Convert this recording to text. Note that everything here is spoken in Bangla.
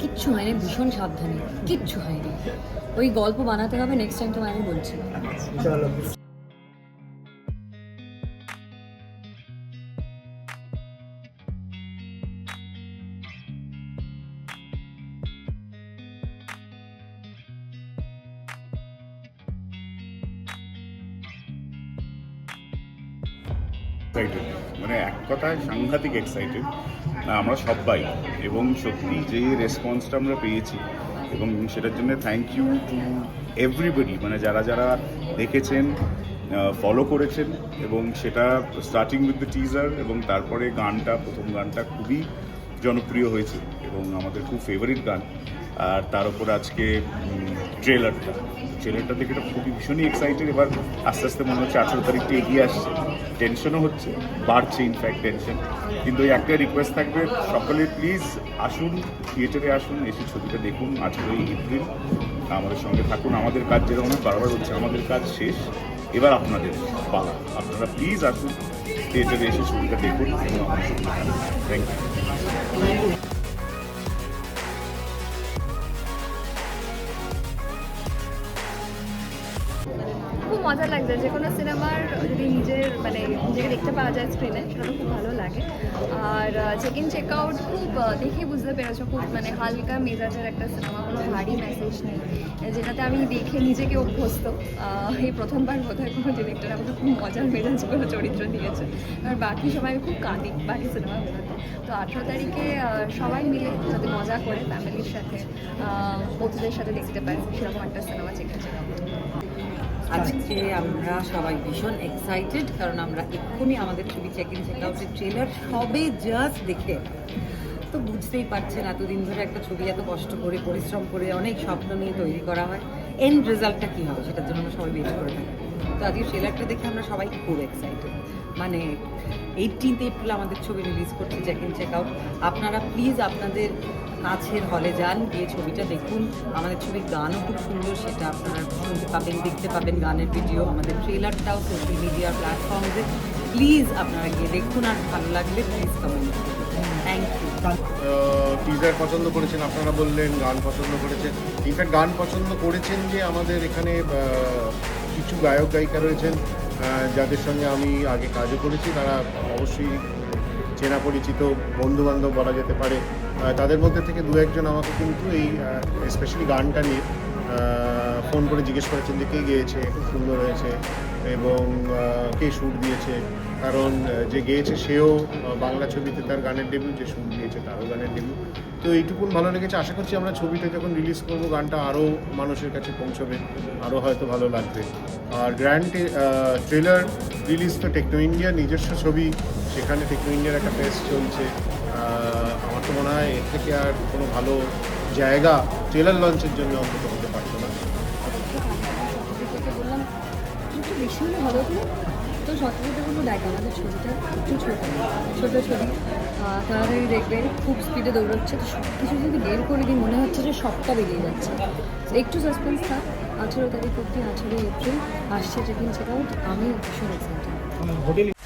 কিচ্ছু হয়নি, ভীষণ সাবধানে, কিচ্ছু হয়নি। ওই গল্প বানাতে হবে নেক্সট টাইম তোমায় আমি বলছি। এক্সাইটেড মানে এক কথায় সাংঘাতিক এক্সাইটেড আমরা সবাই এবং সত্যি যে রেসপন্সটা আমরা পেয়েছি, এবং সেটার জন্য থ্যাংক ইউ টু এভরিবডি মানে যারা যারা দেখেছেন ফলো করেছেন, এবং সেটা স্টার্টিং উইথ দ্য টিজার এবং তারপরে গানটা, প্রথম গানটা খুবই জনপ্রিয় হয়েছে, এবং আমাদের খুব ফেভারিট গান। আর তার উপর আজকে ট্রেলারটা। ট্রেলারটা দেখে তো খুবই ভীষণই এক্সাইটেড এবার আস্তে আস্তে মনে হচ্ছে আঠেরো তারিখটা এগিয়ে আসছে। টেনশনও হচ্ছে, বাড়ছে ইনফ্যাক্ট টেনশন কিন্তু ওই একটা রিকোয়েস্ট থাকবে, সকলে প্লিজ আসুন থিয়েটারে আসুন, এসে ছবিটা দেখুন, আঠেরোই এপ্রিল। আমাদের সঙ্গে থাকুন, আমাদের কাজ যেরকম বারবার হচ্ছে আমাদের কাজ শেষ। এবার আপনাদের পালা। আপনারা প্লিজ আসুন থিয়েটারে এসে ছবিটা দেখুন এবং আমার সঙ্গে থ্যাংক ইউ মজা লাগছে। যে কোনো সিনেমার যদি নিজের মানে নিজেকে দেখতে পাওয়া যায় স্ক্রিনে সেটা খুব ভালো। লাগে। আর চেক ইন চেক আউট খুব দেখে বুঝতে পেরেছ খুব মানে হালকা মেজাজের একটা সিনেমা কোনো ভারী মেসেজ নেই যেটাতে আমি দেখে নিজেকে অভ্যস্ত। এই প্রথমবার বোধহয় কোনো ডিরেক্টর আমাকে খুব মজার মেজাজ কোনো চরিত্র দিয়েছে। আর বাকি সবাই খুব কাঁদি বাকি সিনেমাগুলোতে তো আঠেরো তারিখে সবাই মিলে যাতে মজা করে ফ্যামিলির সাথে বন্ধুদের সাথে দেখতে পারে সেরকম একটা সিনেমা চেক ইন আজকে আমরা সবাই ভীষণ এক্সাইটেড কারণ আমরা এক্ষুনি আমাদের ছবি চেক ইন চেক আউটের সবে জাস্ট দেখে তো বুঝতেই পারছেন, এতদিন ধরে একটা ছবি এত কষ্ট করে, পরিশ্রম করে অনেক স্বপ্ন নিয়ে তৈরি করা হয়। এন্ড রেজাল্টটা কী হবে? সেটার জন্য সবাই ওয়েট করে থাকি। তো আজকে ট্রেলারটা দেখে আমরা সবাই খুব এক্সাইটেড মানে এইটিনথ এপ্রিল আমাদের ছবি রিলিজ করছে চেক ইন চেক আউট আপনারা প্লিজ আপনাদের কাছের হলে যান, গিয়ে ছবিটা দেখুন। আমাদের ছবির গানও খুব সুন্দর, সেটা আপনারা শুনতে পাবেন, দেখতে পাবেন গানের ভিডিও আমাদের ট্রেলারটাও সোশ্যাল মিডিয়া প্ল্যাটফর্মসে প্লিজ আপনারা গিয়ে দেখুন, আর ভালো লাগলে please comment thank you teaser পছন্দ করেছেন, আপনারা বললেন, গান পছন্দ করেছেন। ইনফ্যাক্ট গান পছন্দ করেছেন যে আমাদের এখানে কিছু গায়ক, গায়িকা রয়েছেন যাদের সঙ্গে আমি আগে কাজও করেছি। তারা অবশ্যই চেনা পরিচিত বন্ধু বান্ধব বলা যেতে পারে। তাদের মধ্যে থেকে দু একজন আমাকে কিন্তু এই স্পেশালি গানটা নিয়ে ফোন করে জিজ্ঞেস করেছেন যে কে গেয়েছে, খুব সুন্দর হয়েছে এবং কে সুর দিয়েছে। কারণ যে গেয়েছে সেও বাংলা ছবিতে তার গানের ডেবিউ যে সুর গানের ডেবিউ তো এইটুকুন ভালো লেগেছে আশা করছি আমরা ছবিটা যখন রিলিজ করব গানটা আরও মানুষের কাছে পৌঁছবে আরও হয়তো ভালো লাগবে আর গ্র্যান্ড ট্রেলার রিলিজ তো টেকনো ইন্ডিয়ার নিজস্ব ছবি সেখানে টেকনো ইন্ডিয়ার একটা ফেস্ট চলছে আমার তো মনে হয় এর থেকে আর কোনো ভালো জায়গা ট্রেলার লঞ্চের জন্য অন্তত হতে পারতো না তো বলব দেখ আমাদের ছবিটা একটু ছোটো, ছোট ছবি তাড়াতাড়ি দেখবে, খুব স্পিডে দৌড়াচ্ছে। তো সব কিছু যদি বের করে দিই, মনে হচ্ছে যে সবটা বেরিয়ে যাচ্ছে। একটু সাসপেন্স থাক, আঠেরো তারিখ অব্দি আঠেরোই এপ্রিল, আসছে ইন চেক আউট আমি ভীষণ এক্সাইটেড